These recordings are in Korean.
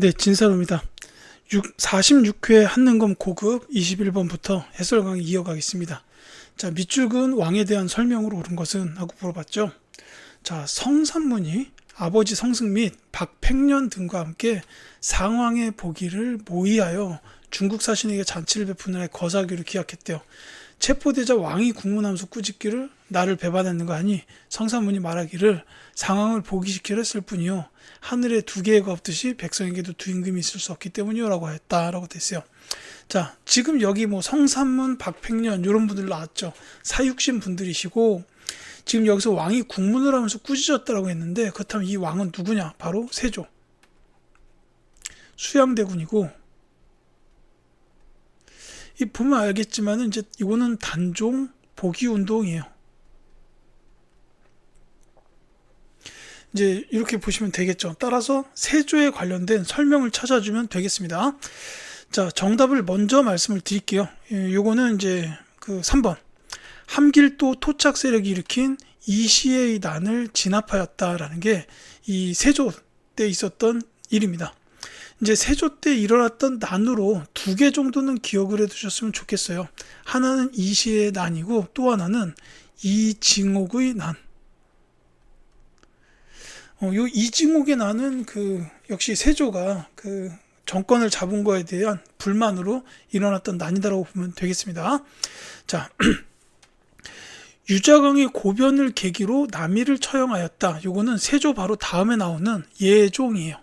네, 진사로입니다. 46회 한능검 고급 21번부터 해설 강의 이어가겠습니다. 자, 밑줄근 왕에 대한 설명으로 옳은 것은 하고 물어봤죠. 자, 성산문이 아버지 성승 및 박팽년 등과 함께 상왕의 보기를 모의하여 중국 사신에게 잔치를 베푸는 거사기로 기약했대요. 체포되자 왕이 국문함수 꾸짖기를 나를 배반했는가 하니 성산문이 말하기를 상황을 보기시키려 했을 뿐이요 하늘에 두 개가 없듯이 백성에게도 두 임금이 있을 수 없기 때문이요라고 했다라고 됐어요. 자 지금 여기 뭐 성산문, 박팽년 이런 분들 나왔죠. 사육신 분들이시고 지금 여기서 왕이 국문을 하면서 꾸짖었다라고 했는데 그렇다면 이 왕은 누구냐? 바로 세조. 수양대군이고 이 보면 알겠지만은 이제 이거는 단종 보기 운동이에요. 이제 이렇게 보시면 되겠죠. 따라서 세조에 관련된 설명을 찾아주면 되겠습니다. 자, 정답을 먼저 말씀을 드릴게요. 예, 요거는 이제 그 3번. 함길도 토착 세력이 일으킨 이시의 난을 진압하였다라는 게 이 세조 때 있었던 일입니다. 이제 세조 때 일어났던 난으로 두 개 정도는 기억을 해두셨으면 좋겠어요. 하나는 이시의 난이고 또 하나는 이징옥의 난. 어, 요 이징옥의 난은 그 역시 세조가 그 정권을 잡은 거에 대한 불만으로 일어났던 난이다라고 보면 되겠습니다. 자. 유자강의 고변을 계기로 남이를 처형하였다. 요거는 세조 바로 다음에 나오는 예종이에요.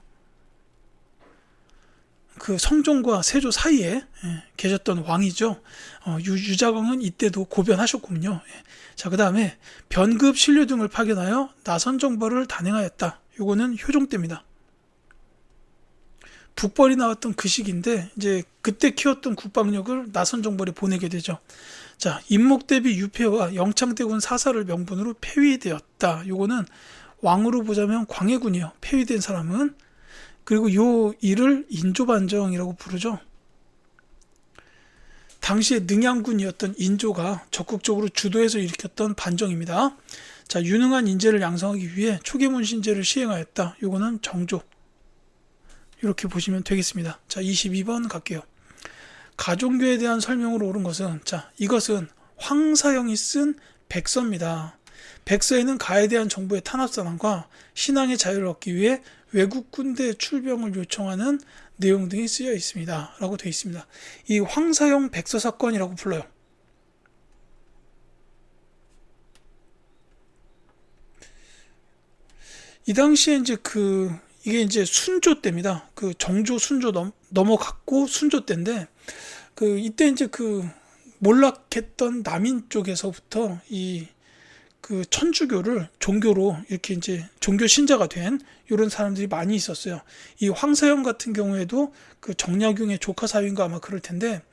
그 성종과 세조 사이에 예, 계셨던 왕이죠. 어, 유, 유자광은 이때도 고변하셨군요. 예. 자, 그 다음에 변급 신료 등을 파견하여 나선 정벌을 단행하였다. 요거는 효종 때입니다. 북벌이 나왔던 그 시기인데 이제 그때 키웠던 국방력을 나선 정벌에 보내게 되죠. 자, 임목 대비 유폐와 영창대군 사사를 명분으로 폐위되었다. 요거는 왕으로 보자면 광해군이요. 폐위된 사람은 그리고 요 일을 인조반정이라고 부르죠. 당시에 능양군이었던 인조가 적극적으로 주도해서 일으켰던 반정입니다. 자, 유능한 인재를 양성하기 위해 초계문신제를 시행하였다. 요거는 정조. 이렇게 보시면 되겠습니다. 자, 22번 갈게요. 가종교에 대한 설명으로 옳은 것은 자, 이것은 황사영이 쓴 백서입니다. 백서에는 가에 대한 정부의 탄압 선언과 신앙의 자유를 얻기 위해 외국 군대 출병을 요청하는 내용 등이 쓰여 있습니다. 라고 되어 있습니다. 이 황사영 백서 사건이라고 불러요. 이 당시에 이제 그 이게 이제 순조 때입니다. 그 정조 순조 넘, 넘어갔고 순조 때인데 그 이때 이제 그 몰락했던 남인 쪽에서부터 이 그 천주교를 종교로 이렇게 이제 종교 신자가 된 이런 사람들이 많이 있었어요. 이 황사영 같은 경우에도 그 정약용의 조카 사위인가 아마 그럴 텐데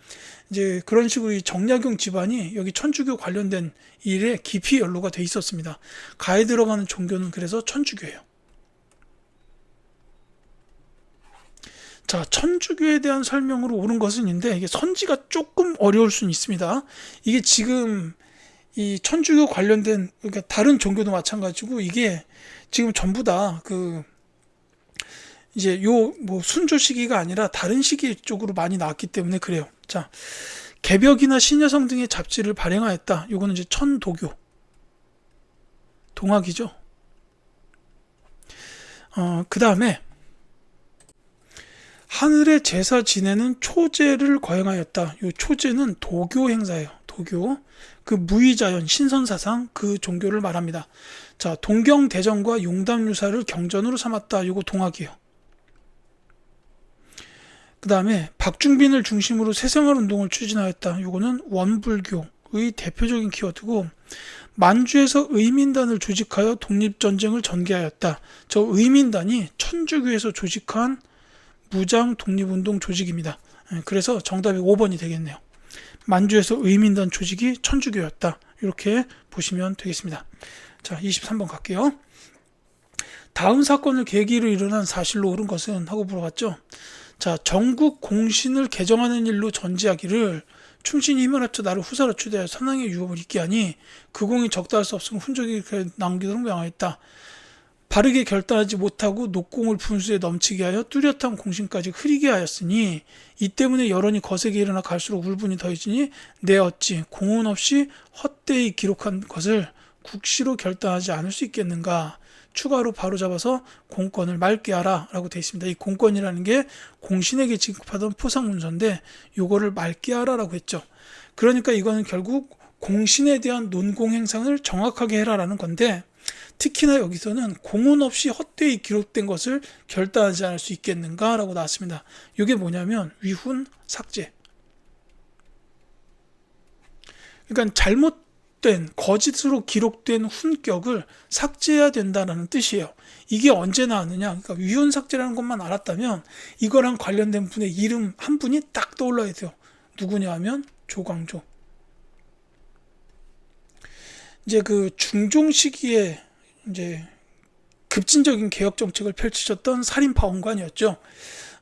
이제 그런 식으로 이 정약용 집안이 여기 천주교 관련된 일에 깊이 연루가 돼 있었습니다. 가에 들어가는 종교는 그래서 천주교예요. 자, 천주교에 대한 설명으로 옳은 것은 있는데 이게 선지가 조금 어려울 수는 있습니다. 이게 지금 이 천주교 관련된 그러니까 다른 종교도 마찬가지고 이게 지금 전부 다 그 이제 요 뭐 순조 시기가 아니라 다른 시기 쪽으로 많이 나왔기 때문에 그래요. 자, 개벽이나 신여성 등의 잡지를 발행하였다. 요거는 이제 천도교 동학이죠. 어, 그 다음에 하늘의 제사 지내는 초제를 거행하였다. 이 초제는 도교 행사예요. 도교. 그 무의자연 신선사상 그 종교를 말합니다. 자, 동경대전과 용담유사를 경전으로 삼았다. 이거 동학이에요. 그 다음에 박중빈을 중심으로 새생활 운동을 추진하였다. 이거는 원불교의 대표적인 키워드고 만주에서 의민단을 조직하여 독립전쟁을 전개하였다. 저 의민단이 천주교에서 조직한 무장 독립운동 조직입니다. 예, 그래서 정답이 5번이 되겠네요. 만주에서 의민단 조직이 천주교였다. 이렇게 보시면 되겠습니다. 자, 23번 갈게요. 다음 사건을 계기로 일어난 사실로 옳은 것은 하고 물어봤죠. 자, 전국 공신을 개정하는 일로 전지하기를 충신이 힘을 합쳐 나를 후사로 추대하여 선왕의 유업을 잊게 하니 그 공이 적다할 수 없으면 훈적이 남기도록 명하였다. 바르게 결단하지 못하고 녹공을 분수에 넘치게 하여 뚜렷한 공신까지 흐리게 하였으니 이 때문에 여론이 거세게 일어나 갈수록 울분이 더해지니 내 어찌 공은 없이 헛되이 기록한 것을 국시로 결단하지 않을 수 있겠는가 추가로 바로잡아서 공권을 맑게 하라 라고 되어 있습니다. 이 공권이라는 게 공신에게 지급하던 포상 문서인데 요거를 맑게 하라 라고 했죠. 그러니까 이거는 결국 공신에 대한 논공 행상을 정확하게 해라라는 건데 특히나 여기서는 공은 없이 헛되이 기록된 것을 결단하지 않을 수 있겠는가라고 나왔습니다. 이게 뭐냐면 위훈 삭제. 그러니까 잘못된 거짓으로 기록된 훈격을 삭제해야 된다는 뜻이에요. 이게 언제 나왔느냐? 그러니까 위훈 삭제라는 것만 알았다면 이거랑 관련된 분의 이름 한 분이 딱 떠올라야 돼요. 누구냐 하면 조광조. 이제 그 중종 시기에 이제 급진적인 개혁 정책을 펼치셨던 살인 파원관이었죠.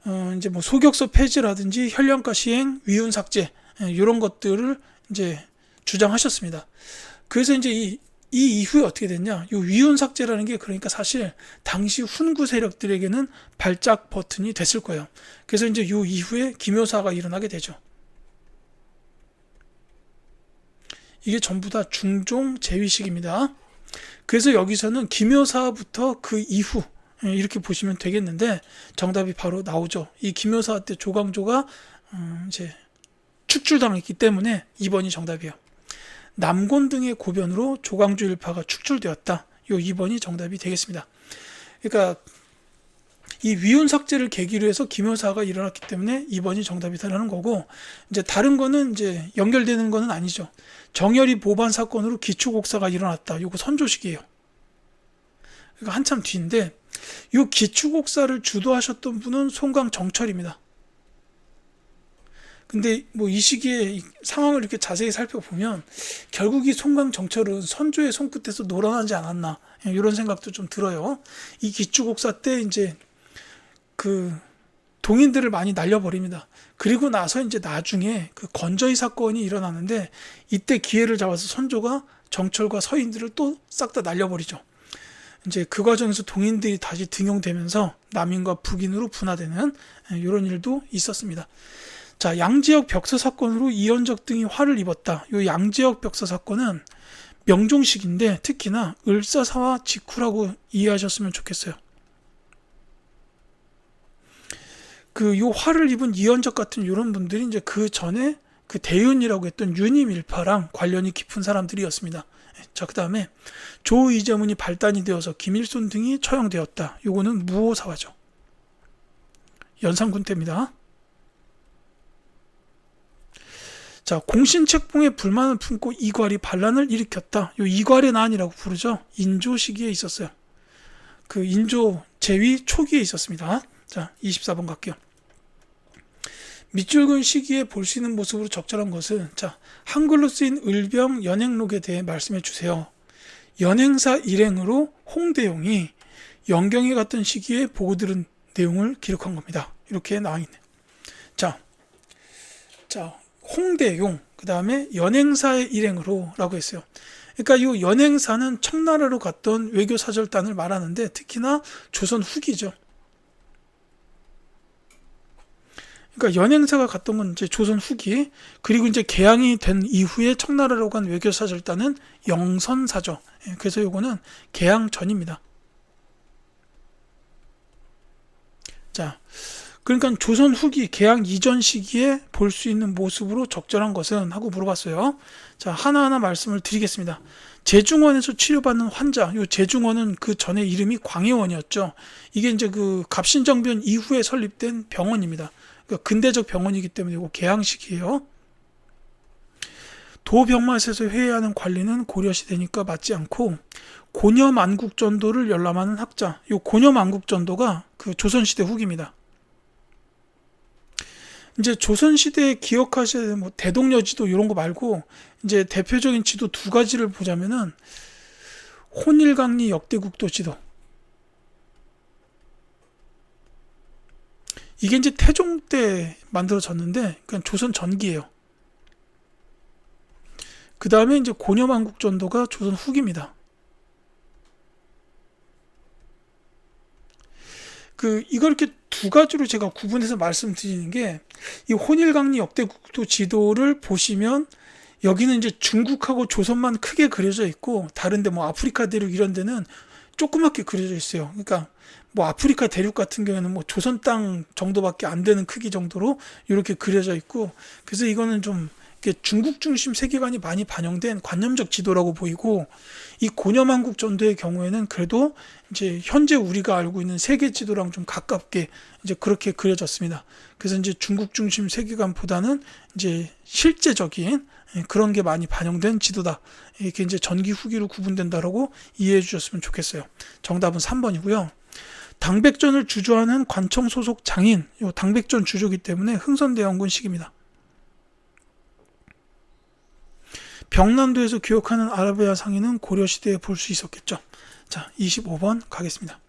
어, 이제 뭐 소격서 폐지라든지 현령가 시행, 위훈 삭제 이런 것들을 이제 주장하셨습니다. 그래서 이제 이, 이 이후에 어떻게 됐냐? 이 위훈 삭제라는 게 그러니까 사실 당시 훈구 세력들에게는 발작 버튼이 됐을 거예요. 그래서 이제 이 이후에 기묘사가 일어나게 되죠. 이게 전부 다 중종 제위식입니다. 그래서 여기서는 기묘사부터 그 이후 예, 이렇게 보시면 되겠는데 정답이 바로 나오죠. 이 기묘사 때 조광조가 음, 이제 축출당했기 때문에 2번이 정답이에요. 남곤 등의 고변으로 조광조 일파가 축출되었다. 요 2번이 정답이 되겠습니다. 그러니까 이 위훈 삭제를 계기로 해서 기묘사가 일어났기 때문에 2번이 정답이다라는 거고 이제 다른 거는 이제 연결되는 거는 아니죠. 정열이 보반 사건으로 기초곡사가 일어났다. 요거 선조식이에요. 그러니까 한참 뒤인데 요 기초곡사를 주도하셨던 분은 송강 정철입니다. 근데 뭐 이 시기에 이 상황을 이렇게 자세히 살펴보면 결국 이 송강 정철은 선조의 손끝에서 놀아나지 않았나 이런 생각도 좀 들어요. 이 기초곡사 때 이제 그 동인들을 많이 날려버립니다. 그리고 나서 이제 나중에 그 건저희 사건이 일어나는데 이때 기회를 잡아서 선조가 정철과 서인들을 또 싹 다 날려버리죠. 이제 그 과정에서 동인들이 다시 등용되면서 남인과 북인으로 분화되는 이런 일도 있었습니다. 자, 양지역 벽서 사건으로 이현적 등이 화를 입었다. 이 양지역 벽서 사건은 명종식인데 특히나 을사사와 직후라고 이해하셨으면 좋겠어요. 그 요 화를 입은 이현적 같은 이런 분들이 이제 그 전에 그 대윤이라고 했던 유님 일파랑 관련이 깊은 사람들이었습니다. 자, 그 다음에 조 이재문이 발단이 되어서 김일손 등이 처형되었다. 요거는 무호사화죠. 연산군 때입니다. 자, 공신책봉에 불만을 품고 이괄이 반란을 일으켰다. 요 이괄의 난이라고 부르죠. 인조 시기에 있었어요. 그 인조 제위 초기에 있었습니다. 자, 24번 갈게요. 밑줄근 시기에 볼 수 있는 모습으로 적절한 것은 자 한글로 쓰인 을병 연행록에 대해 말씀해 주세요. 연행사 일행으로 홍대용이 영경에 갔던 시기에 보고 들은 내용을 기록한 겁니다. 이렇게 나와 있네. 자, 자 홍대용 그 다음에 연행사의 일행으로라고 했어요. 그러니까 이 연행사는 청나라로 갔던 외교 사절단을 말하는데 특히나 조선 후기죠. 그러니까 연행사가 갔던 건 이제 조선 후기 그리고 이제 개항이 된 이후에 청나라로 간 외교사 절단은 영선사죠. 예, 그래서 요거는 개항 전입니다. 자, 그러니까 조선 후기 개항 이전 시기에 볼 수 있는 모습으로 적절한 것은 하고 물어봤어요. 자, 하나하나 말씀을 드리겠습니다. 재중원에서 치료받는 환자, 요 재중원은 그 전에 이름이 광해원이었죠. 이게 이제 그 갑신정변 이후에 설립된 병원입니다. 그러니까 근대적 병원이기 때문에 이거 개항식이에요. 도병맛에서 회의하는 관리는 고려시대니까 맞지 않고 고녀만국전도를 열람하는 학자. 이 고녀만국전도가 그 조선시대 후기입니다. 이제 조선시대에 기억하셔야 되는 뭐 대동여지도 이런 거 말고 이제 대표적인 지도 두 가지를 보자면은 혼일강리 역대국도 지도 이게 이제 태종 때 만들어졌는데 그냥 조선 전기예요. 그 다음에 이제 고려만국 전도가 조선 후기입니다. 그 이걸 이렇게 두 가지로 제가 구분해서 말씀드리는 게 이 혼일강리 역대 국도 지도를 보시면 여기는 이제 중국하고 조선만 크게 그려져 있고 다른데 뭐 아프리카 대륙 이런 데는 조그맣게 그려져 있어요. 그러니까 뭐 아프리카 대륙 같은 경우에는 뭐 조선 땅 정도밖에 안 되는 크기 정도로 이렇게 그려져 있고 그래서 이거는 좀 중국 중심 세계관이 많이 반영된 관념적 지도라고 보이고 이 고려만국 전도의 경우에는 그래도 이제 현재 우리가 알고 있는 세계 지도랑 좀 가깝게 이제 그렇게 그려졌습니다. 그래서 이제 중국 중심 세계관보다는 이제 실제적인 예, 그런 게 많이 반영된 지도다. 이렇게 이제 전기 후기로 구분된다라고 이해해 주셨으면 좋겠어요. 정답은 3번이고요. 당백전을 주조하는 관청 소속 장인, 요 당백전 주조기 때문에 흥선대원군식입니다. 병난도에서 교역하는 아라비아 상인은 고려시대에 볼 수 있었겠죠. 자, 25번 가겠습니다.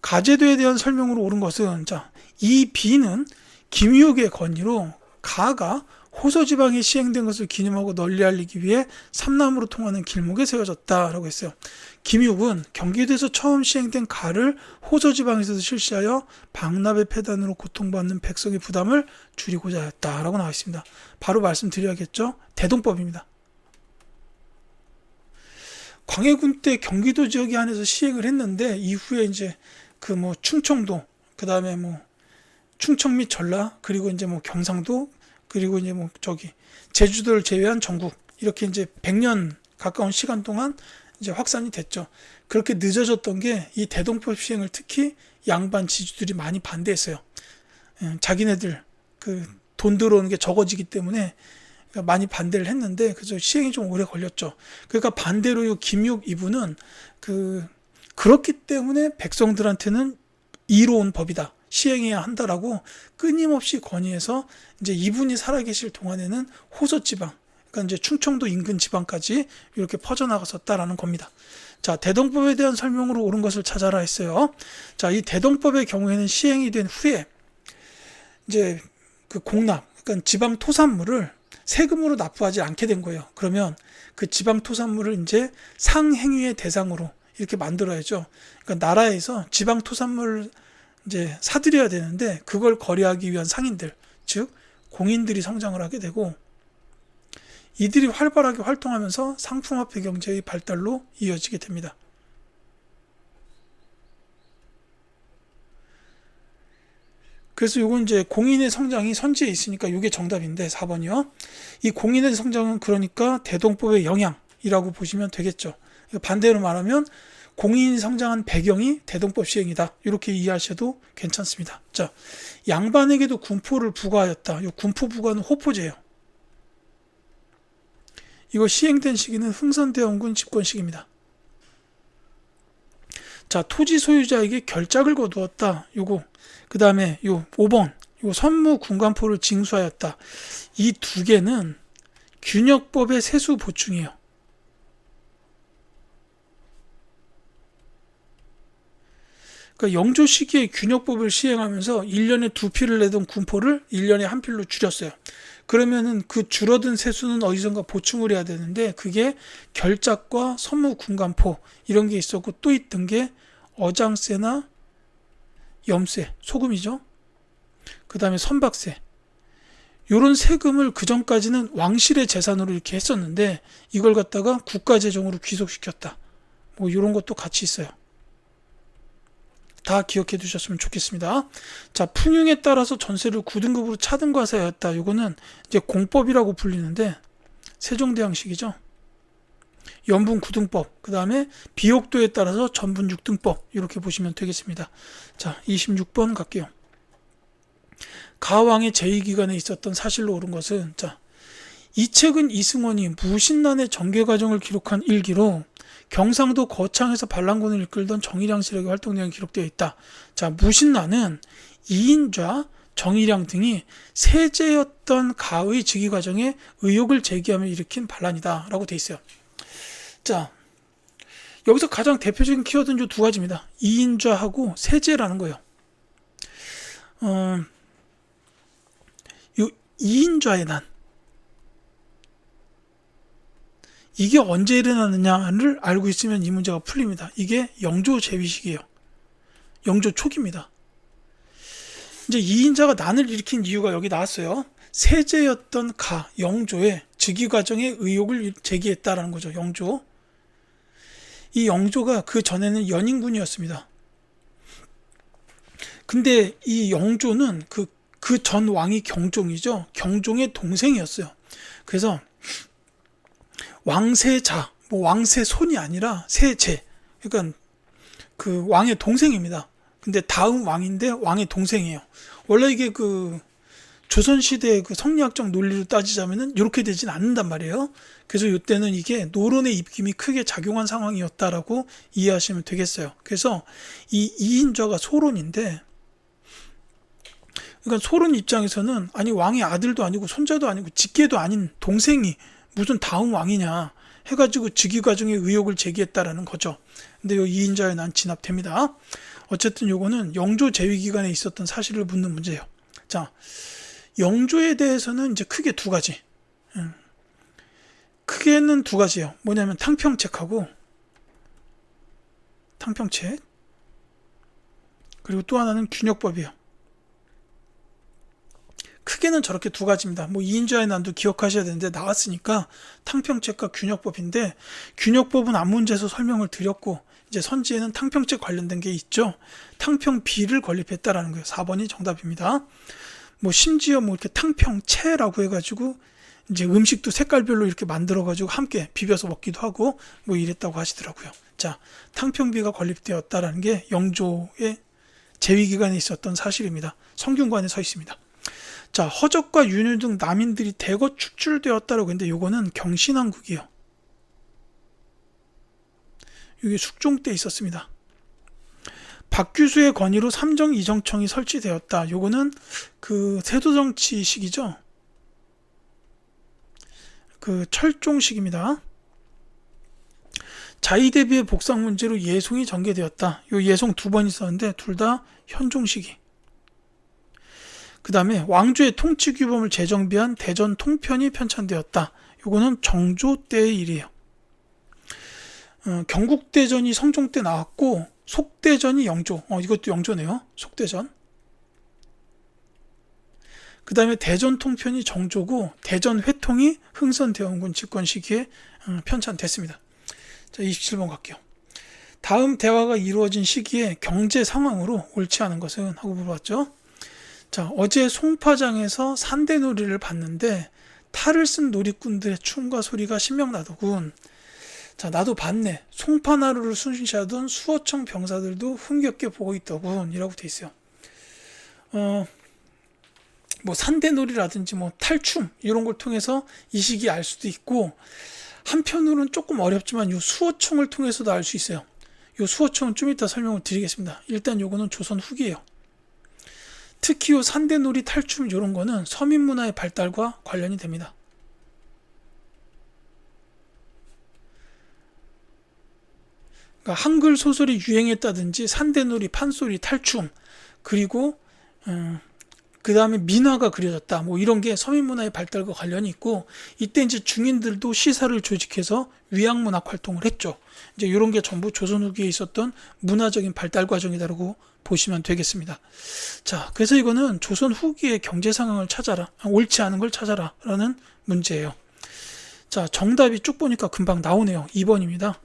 가제도에 대한 설명으로 옳은 것은, 자, 이 비는 김유의 건의로 가가 호서 지방에 시행된 것을 기념하고 널리 알리기 위해 삼남으로 통하는 길목에 세워졌다라고 했어요. 김육은 경기도에서 처음 시행된 가를 호서 지방에서 실시하여 방납의 폐단으로 고통받는 백성의 부담을 줄이고자 하였다라고 나와 있습니다. 바로 말씀드려야겠죠. 대동법입니다. 광해군 때 경기도 지역이 안에서 시행을 했는데 이후에 이제 그 뭐 충청도 그 다음에 뭐 충청 및 전라 그리고 이제 뭐 경상도 그리고 이제 뭐 저기 제주도를 제외한 전국 이렇게 이제 100년 가까운 시간 동안 이제 확산이 됐죠. 그렇게 늦어졌던 게 이 대동법 시행을 특히 양반 지주들이 많이 반대했어요. 예, 자기네들 그 돈 들어오는 게 적어지기 때문에 많이 반대를 했는데 그래서 시행이 좀 오래 걸렸죠. 그러니까 반대로 이 김육 이분은 그 그렇기 때문에 백성들한테는 이로운 법이다. 시행해야 한다라고 끊임없이 건의해서 이제 이분이 살아계실 동안에는 호서 지방, 그러니까 이제 충청도 인근 지방까지 이렇게 퍼져나갔었다라는 겁니다. 자, 대동법에 대한 설명으로 옳은 것을 찾아라 했어요. 자, 이 대동법의 경우에는 시행이 된 후에 이제 그 공납, 그러니까 지방 토산물을 세금으로 납부하지 않게 된 거예요. 그러면 그 지방 토산물을 이제 상행위의 대상으로 이렇게 만들어야죠. 그러니까 나라에서 지방 토산물 이제 사들여야 되는데 그걸 거래하기 위한 상인들, 즉 공인들이 성장을 하게 되고 이들이 활발하게 활동하면서 상품화폐 경제의 발달로 이어지게 됩니다. 그래서 이건 이제 공인의 성장이 선지에 있으니까 이게 정답인데 4번이요. 이 공인의 성장은 그러니까 대동법의 영향이라고 보시면 되겠죠. 반대로 말하면 공인이 성장한 배경이 대동법 시행이다. 이렇게 이해하셔도 괜찮습니다. 자, 양반에게도 군포를 부과하였다. 이 군포 부과는 호포제예요. 이거 시행된 시기는 흥선대원군 집권 시기입니다. 자, 토지 소유자에게 결작을 거두었다. 요거. 그 다음에 요 5번. 요 선무 군관포를 징수하였다. 이 두 개는 균역법의 세수 보충이에요. 그러니까 영조 시기에 균역법을 시행하면서 1년에 두 필을 내던 군포를 1년에 한 필로 줄였어요. 그러면은 그 줄어든 세수는 어디선가 보충을 해야 되는데 그게 결작과 선무 군관포 이런 게 있었고 또 있던 게 어장세나 염세, 소금이죠. 그 다음에 선박세. 요런 세금을 그 전까지는 왕실의 재산으로 이렇게 했었는데 이걸 갖다가 국가 재정으로 귀속시켰다. 뭐 이런 것도 같이 있어요. 다 기억해 두셨으면 좋겠습니다. 자, 풍융에 따라서 전세를 9등급으로 차등과세였다. 이거는 이제 공법이라고 불리는데 세종대왕식이죠. 연분 9등법, 그 다음에 비옥도에 따라서 전분 6등법 이렇게 보시면 되겠습니다. 자, 26번 갈게요. 가왕의 제2기간에 있었던 사실로 옳은 것은 자, 이 책은 이승원이 무신난의 전개 과정을 기록한 일기로 경상도 거창에서 반란군을 이끌던 정일양 세력의 활동 내용이 기록되어 있다. 자, 무신나는 이인좌, 정일양 등이 세제였던 가의 즉위 과정에 의혹을 제기하며 일으킨 반란이다. 라고 되어 있어요. 자, 여기서 가장 대표적인 키워드는 두 가지입니다. 이인좌하고 세제라는 거예요. 어, 요 이인좌의 난. 이게 언제 일어나느냐를 알고 있으면 이 문제가 풀립니다. 이게 영조 제위식이에요. 영조 초기입니다. 이제 이인자가 난을 일으킨 이유가 여기 나왔어요. 세제였던 가 영조의 즉위 과정에 의혹을 제기했다라는 거죠. 영조. 이 영조가 그 전에는 연인군이었습니다. 근데 이 영조는 그 그 전 왕이 경종이죠. 경종의 동생이었어요. 그래서 왕세자, 뭐 왕세 손이 아니라 세제. 그러니까 그 왕의 동생입니다. 근데 다음 왕인데 왕의 동생이에요. 원래 이게 그 조선시대의 그 성리학적 논리로 따지자면은 이렇게 되진 않는단 말이에요. 그래서 이때는 이게 노론의 입김이 크게 작용한 상황이었다라고 이해하시면 되겠어요. 그래서 이 이인좌가 소론인데, 그러니까 소론 입장에서는 아니 왕의 아들도 아니고 손자도 아니고 직계도 아닌 동생이 무슨 다음 왕이냐 해가지고 즉위 과정에 의혹을 제기했다라는 거죠. 근데 이 이인자에 난 진압됩니다. 어쨌든 요거는 영조 재위 기간에 있었던 사실을 묻는 문제예요. 자, 영조에 대해서는 이제 크게 두 가지. 음. 크게는 두 가지예요. 뭐냐면 탕평책하고 탕평책 그리고 또 하나는 균역법이에요. 크게는 저렇게 두 가지입니다. 뭐 이인자의 난도 기억하셔야 되는데 나왔으니까 탕평책과 균역법인데 균역법은 앞문제에서 설명을 드렸고 이제 선지에는 탕평책 관련된 게 있죠. 탕평비를 건립했다라는 거예요. 4번이 정답입니다. 뭐 심지어 뭐 이렇게 탕평채라고 해가지고 이제 음식도 색깔별로 이렇게 만들어가지고 함께 비벼서 먹기도 하고 뭐 이랬다고 하시더라고요. 자, 탕평비가 건립되었다라는 게 영조의 재위 기간에 있었던 사실입니다. 성균관에 서 있습니다. 자, 허적과 윤율 등 남인들이 대거 축출되었다라고 했는데 요거는 경신왕국이요. 이게 숙종 때 있었습니다. 박규수의 건의로 삼정 이정청이 설치되었다. 요거는 그 세도 정치 시기죠. 그 철종식입니다. 자의 대비의 복상 문제로 예송이 전개되었다. 요 예송 두 번 있었는데 둘 다 현종 시기. 그 다음에 왕조의 통치 규범을 재정비한 대전 통편이 편찬되었다. 요거는 정조 때의 일이에요. 어, 경국대전이 성종 때 나왔고 속대전이 영조. 어, 이것도 영조네요. 속대전. 그 다음에 대전 통편이 정조고 대전 회통이 흥선대원군 집권 시기에 어, 편찬됐습니다. 자, 27번 갈게요. 다음 대화가 이루어진 시기에 경제 상황으로 옳지 않은 것은 하고 물어봤죠. 자, 어제 송파장에서 산대놀이를 봤는데 탈을 쓴 놀이꾼들의 춤과 소리가 신명나더군. 자, 나도 봤네. 송파나루를 순시하던 수어청 병사들도 흥겹게 보고 있더군. 이라고 돼 있어요. 어, 뭐 산대놀이라든지 뭐 탈춤 이런 걸 통해서 이 시기 알 수도 있고 한편으로는 조금 어렵지만 요 수어청을 통해서도 알 수 있어요. 요 수어청은 좀 이따 설명을 드리겠습니다. 일단 요거는 조선 후기예요. 특히 요 산대놀이 탈춤 이런 거는 서민 문화의 발달과 관련이 됩니다. 그러니까 한글 소설이 유행했다든지 산대놀이, 판소리, 탈춤 그리고 음, 그 다음에 민화가 그려졌다. 뭐 이런 게 서민 문화의 발달과 관련이 있고 이때 이제 중인들도 시사를 조직해서 위양문학 활동을 했죠. 이제 이런 게 전부 조선 후기에 있었던 문화적인 발달 과정이다라고 보시면 되겠습니다. 자, 그래서 이거는 조선 후기의 경제 상황을 찾아라. 옳지 않은 걸 찾아라 라는 문제예요. 자, 정답이 쭉 보니까 금방 나오네요. 2번입니다.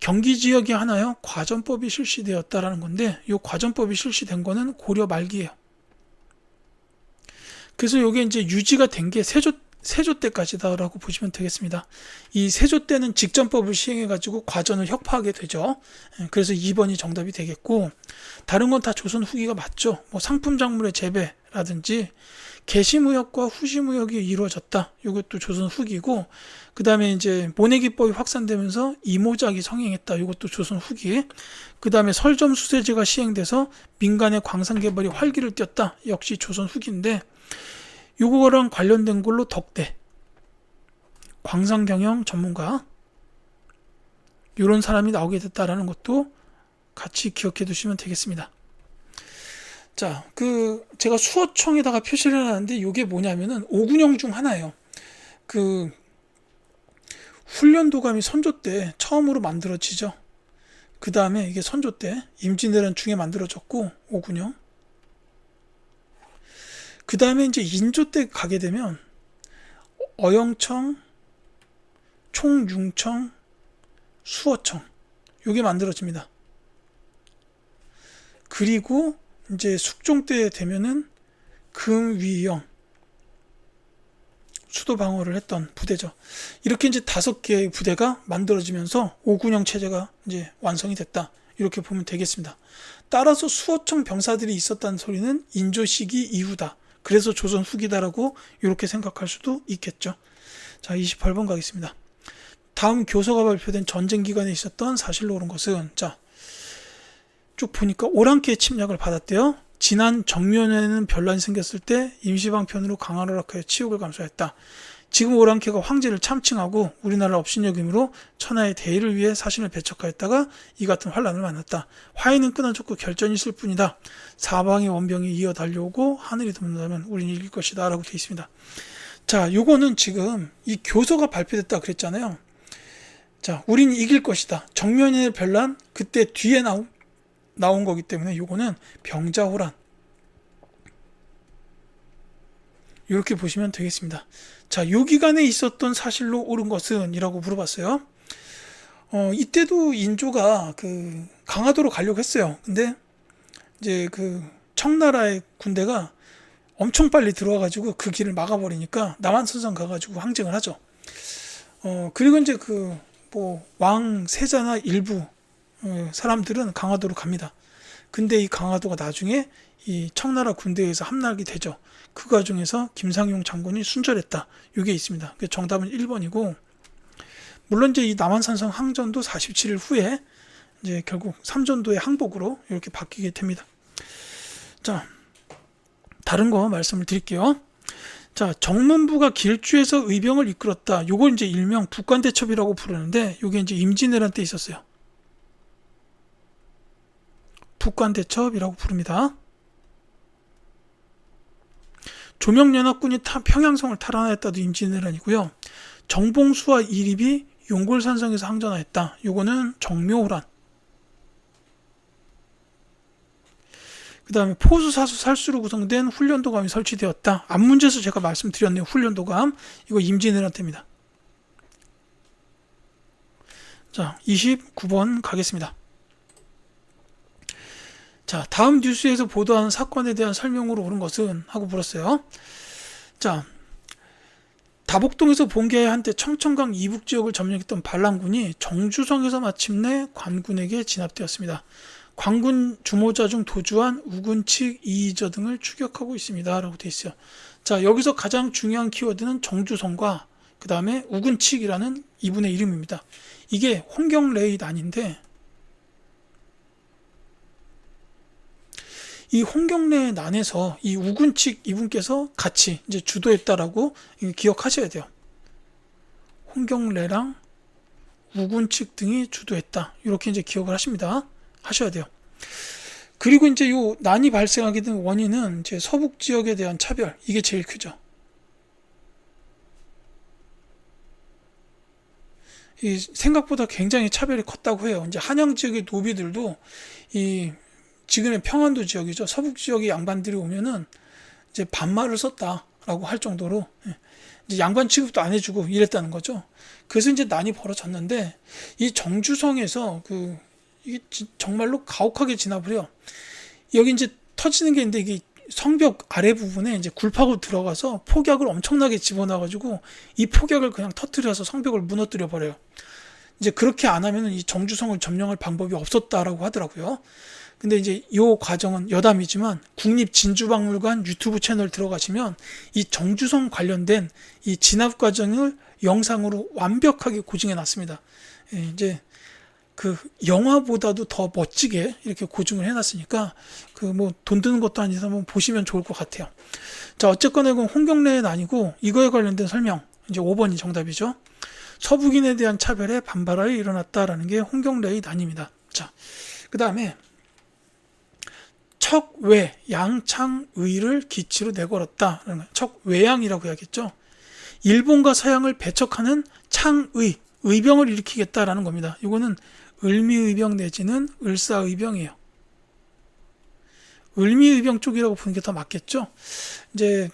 경기 지역에 하나요 과전법이 실시되었다라는 건데 이 과전법이 실시된 거는 고려 말기예요. 그래서 이게 이제 유지가 된 게 세조 세조 때까지다라고 보시면 되겠습니다. 이 세조 때는 직전법을 시행해 가지고 과전을 혁파하게 되죠. 예, 그래서 2번이 정답이 되겠고 다른 건 다 조선 후기가 맞죠. 뭐 상품 작물의 재배라든지 개시무역과 후시무역이 이루어졌다. 이것도 조선 후기고 그 다음에 이제 모내기법이 확산되면서 이모작이 성행했다. 이것도 조선 후기. 그 다음에 설점 수세제가 시행돼서 민간의 광산 개발이 활기를 띄었다. 역시 조선 후기인데 요거랑 관련된 걸로 덕대 광산 경영 전문가 이런 사람이 나오게 됐다라는 것도 같이 기억해 두시면 되겠습니다. 자, 그 제가 수어청에다가 표시를 해놨는데 이게 뭐냐면은 오군영 중 하나예요. 그 훈련 도감이 선조 때 처음으로 만들어지죠. 그 다음에 이게 선조 때 임진왜란 중에 만들어졌고 오군영. 그 다음에 이제 인조 때 가게 되면 어영청, 총융청, 수어청 요게 만들어집니다. 그리고 이제 숙종 때 되면은 금위영 수도 방어를 했던 부대죠. 이렇게 이제 다섯 개의 부대가 만들어지면서 오군영 체제가 이제 완성이 됐다. 이렇게 보면 되겠습니다. 따라서 수어청 병사들이 있었다는 소리는 인조 시기 이후다. 그래서 조선 후기다라고 이렇게 생각할 수도 있겠죠. 자, 28번 가겠습니다. 다음 교서가 발표된 전쟁 기간에 있었던 사실로 옳은 것은 자, 쭉 보니까 오랑캐 침략을 받았대요. 지난 정면에는 변란이 생겼을 때 임시방편으로 강화를 허락하여 치욕을 감수했다. 지금 오랑캐가 황제를 참칭하고 우리나라 업신여김으로 천하의 대의를 위해 사신을 배척하였다가 이 같은 환란을 만났다. 화해는 끊어졌고 결전이 있을 뿐이다. 사방의 원병이 이어 달려오고 하늘이 덮는다면 우리는 이길 것이다. 라고 되어 있습니다. 자, 요거는 지금 이 교서가 발표됐다 그랬잖아요. 자, 우리는 이길 것이다. 정면의 변란, 그때 뒤에 나온 나온 거기 때문에 요거는 병자호란 이렇게 보시면 되겠습니다. 자, 요 기간에 있었던 사실로 옳은 것은 이라고 물어봤어요. 어, 이때도 인조가 그 강화도로 가려고 했어요. 근데 이제 그 청나라의 군대가 엄청 빨리 들어와가지고 그 길을 막아버리니까 남한선성 가가지고 항쟁을 하죠. 어, 그리고 이제 그 뭐 왕 세자나 일부 어, 사람들은 강화도로 갑니다. 근데 이 강화도가 나중에 이 청나라 군대에서 함락이 되죠. 그 과정에서 김상용 장군이 순절했다. 이게 있습니다. 그 정답은 1번이고 물론 이제 이 남한산성 항전도 47일 후에 이제 결국 삼전도의 항복으로 이렇게 바뀌게 됩니다. 자, 다른 거 말씀을 드릴게요. 자, 정문부가 길주에서 의병을 이끌었다. 요걸 이제 일명 북관대첩이라고 부르는데 요게 이제 임진왜란 때 있었어요. 북관대첩이라고 부릅니다. 조명연합군이 타, 평양성을 탈환하였다도 임진왜란이고요. 정봉수와 이립이 용골산성에서 항전하였다. 요거는 정묘호란. 그 다음에 포수, 사수, 살수로 구성된 훈련도감이 설치되었다. 앞 문제에서 제가 말씀드렸네요. 훈련도감. 이거 임진왜란 때입니다. 자, 29번 가겠습니다. 자, 다음 뉴스에서 보도하는 사건에 대한 설명으로 옳은 것은 하고 물었어요. 자, 다복동에서 본계 한때 청천강 이북 지역을 점령했던 반란군이 정주성에서 마침내 관군에게 진압되었습니다. 관군 주모자 중 도주한 우군칙 이의저 등을 추격하고 있습니다. 라고 되어 있어요. 자, 여기서 가장 중요한 키워드는 정주성과 그 다음에 우군칙이라는 이분의 이름입니다. 이게 홍경 레이 난인데 이 홍경래 난에서 이 우군칙 이분께서 같이 이제 주도했다라고 기억하셔야 돼요. 홍경래랑 우군칙 등이 주도했다. 이렇게 이제 기억을 하십니다. 하셔야 돼요. 그리고 이제 요 난이 발생하게 된 원인은 이제 서북 지역에 대한 차별 이게 제일 크죠. 이 생각보다 굉장히 차별이 컸다고 해요. 이제 한양 지역의 노비들도 이 지금의 평안도 지역이죠. 서북 지역의 양반들이 오면은 이제 반말을 썼다라고 할 정도로 예, 이제 양반 취급도 안 해주고 이랬다는 거죠. 그래서 이제 난이 벌어졌는데 이 정주성에서 그 이게 정말로 가혹하게 진압을 해요. 여기 이제 터지는 게 있는데 이게 성벽 아래 부분에 이제 굴파고 들어가서 폭약을 엄청나게 집어넣어가지고 이 폭약을 그냥 터트려서 성벽을 무너뜨려 버려요. 이제 그렇게 안 하면은 이 정주성을 점령할 방법이 없었다라고 하더라고요. 근데 이제 요 과정은 여담이지만 국립진주박물관 유튜브 채널 들어가시면 이 정주성 관련된 이 진압 과정을 영상으로 완벽하게 고증해 놨습니다. 예, 이제 그 영화보다도 더 멋지게 이렇게 고증을 해놨으니까 그 뭐 돈 드는 것도 아니서 한번 보시면 좋을 것 같아요. 자 어쨌거나 이건 홍경래는 아니고 이거에 관련된 설명 이제 5번이 정답이죠. 서북인에 대한 차별에 반발하여 일어났다라는 게 홍경래의 난입니다. 자, 그 다음에 척외 양창의를 기치로 내걸었다. 척외양이라고 해야겠죠. 일본과 서양을 배척하는 창의 의병을 일으키겠다라는 겁니다. 이거는 을미의병 내지는 을사의병이에요. 을미의병 쪽이라고 보는 게 더 맞겠죠. 이제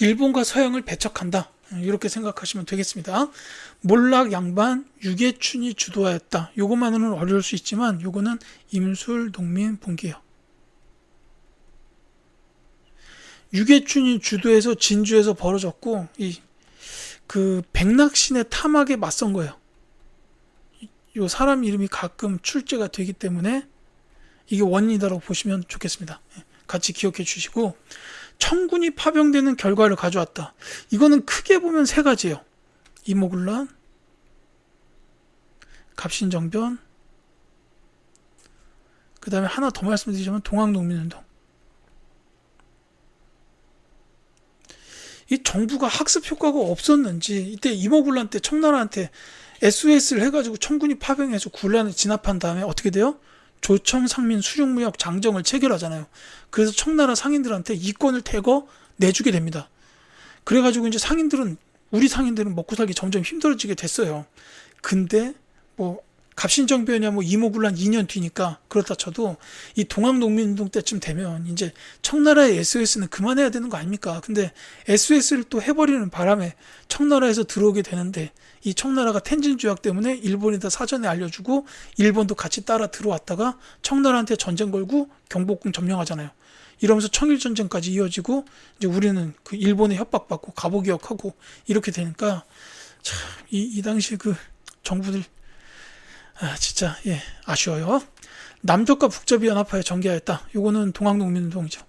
일본과 서양을 배척한다. 이렇게 생각하시면 되겠습니다. 몰락 양반 유계춘이 주도하였다. 요것만으로는 어려울 수 있지만 요거는 임술 농민 봉기예요. 유계춘이 주도해서 진주에서 벌어졌고 이 그 백낙신의 탐악에 맞선 거예요. 요 사람 이름이 가끔 출제가 되기 때문에 이게 원인이다라고 보시면 좋겠습니다. 예, 같이 기억해 주시고 청군이 파병되는 결과를 가져왔다. 이거는 크게 보면 세 가지예요. 이모군란, 갑신정변, 그 다음에 하나 더 말씀드리자면 동학농민운동. 이 정부가 학습 효과가 없었는지 이때 이모군란 때 청나라한테 SOS를 해가지고 청군이 파병해서 군란을 진압한 다음에 어떻게 돼요? 조청 상민 수륙무역 장정을 체결하잖아요. 그래서 청나라 상인들한테 이권을 대거 내주게 됩니다. 그래가지고 이제 상인들은 우리 상인들은 먹고 살기 점점 힘들어지게 됐어요. 근데 뭐 갑신정변이야 뭐 이모군란 2년 뒤니까 그렇다 쳐도 이 동학농민운동 때쯤 되면 이제 청나라의 SOS는 그만해야 되는 거 아닙니까? 근데 SOS를 또 해버리는 바람에 청나라에서 들어오게 되는데 이 청나라가 텐진 조약 때문에 일본에다 사전에 알려주고 일본도 같이 따라 들어왔다가 청나라한테 전쟁 걸고 경복궁 점령하잖아요. 이러면서 청일 전쟁까지 이어지고 이제 우리는 그 일본에 협박받고 가보기역하고 이렇게 되니까 참이 이 당시 그 정부들 아, 진짜 예 아쉬워요. 남쪽과 북쪽이 연합하여 전개하였다. 요거는 동학농민운동이죠.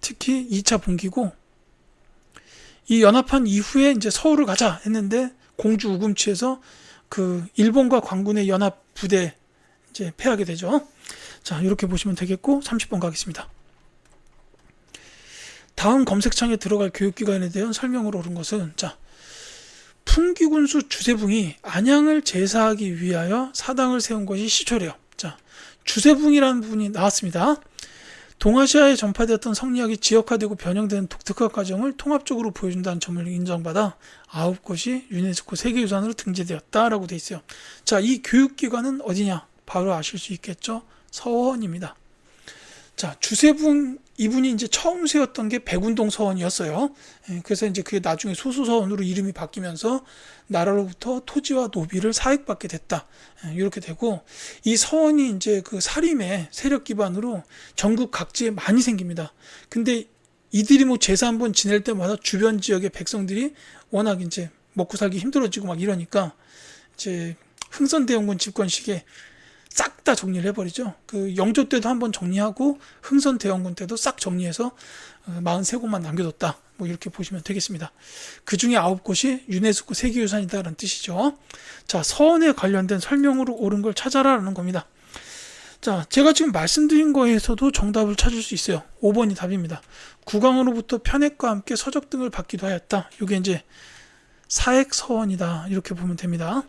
특히 2차 분기고 이 연합한 이후에 이제 서울을 가자 했는데 공주 우금치에서 그 일본과 광군의 연합 부대 이제 패하게 되죠. 자, 이렇게 보시면 되겠고 30번 가겠습니다. 다음 검색창에 들어갈 교육기관에 대한 설명으로 옳은 것은 자 풍기군수 주세붕이 안양을 제사하기 위하여 사당을 세운 것이 시초래요. 자 주세붕이라는 부분이 나왔습니다. 동아시아에 전파되었던 성리학이 지역화되고 변형되는 독특한 과정을 통합적으로 보여준다는 점을 인정받아 아홉 곳이 유네스코 세계유산으로 등재되었다라고 돼 있어요. 자, 이 교육기관은 어디냐? 바로 아실 수 있겠죠? 서원입니다. 자, 주세붕 이분이 이제 처음 세웠던 게 백운동 서원이었어요. 예, 그래서 이제 그게 나중에 소수서원으로 이름이 바뀌면서 나라로부터 토지와 노비를 사익받게 됐다. 예, 이렇게 되고 이 서원이 이제 그 사림의 세력 기반으로 전국 각지에 많이 생깁니다. 근데 이들이 뭐 제사 한번 지낼 때마다 주변 지역의 백성들이 워낙 이제 먹고 살기 힘들어지고 막 이러니까 이제 흥선대원군 집권식에 싹 다 정리를 해버리죠. 그 영조 때도 한번 정리하고 흥선 대원군 때도 싹 정리해서 43곳만 남겨뒀다. 뭐 이렇게 보시면 되겠습니다. 그 중에 9곳이 유네스코 세계유산이다라는 뜻이죠. 자, 서원에 관련된 설명으로 옳은 걸 찾아라라는 겁니다. 자, 제가 지금 말씀드린 거에서도 정답을 찾을 수 있어요. 5번이 답입니다. 국왕으로부터 편액과 함께 서적 등을 받기도 하였다. 이게 이제 사액 서원이다. 이렇게 보면 됩니다.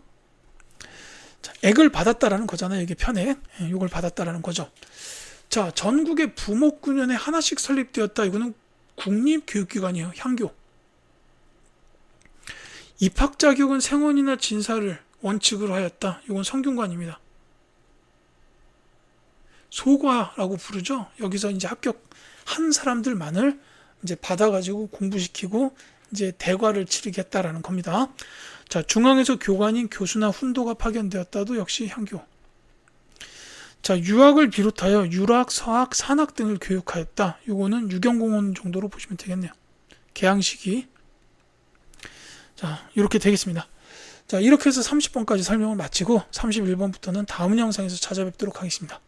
자, 액을 받았다라는 거잖아요. 이게 편액. 예, 이걸 받았다라는 거죠. 자, 전국의 부목군연에 하나씩 설립되었다. 이거는 국립교육기관이에요. 향교. 입학 자격은 생원이나 진사를 원칙으로 하였다. 이건 성균관입니다. 소과라고 부르죠. 여기서 이제 합격한 사람들만을 이제 받아가지고 공부시키고 이제 대과를 치르겠다라는 겁니다. 자, 중앙에서 교관인 교수나 훈도가 파견되었다도 역시 향교. 자, 유학을 비롯하여 유락, 서학, 산학 등을 교육하였다. 요거는 유경공원 정도로 보시면 되겠네요. 개항식이. 자, 이렇게 되겠습니다. 자, 이렇게 해서 30번까지 설명을 마치고 31번부터는 다음 영상에서 찾아뵙도록 하겠습니다.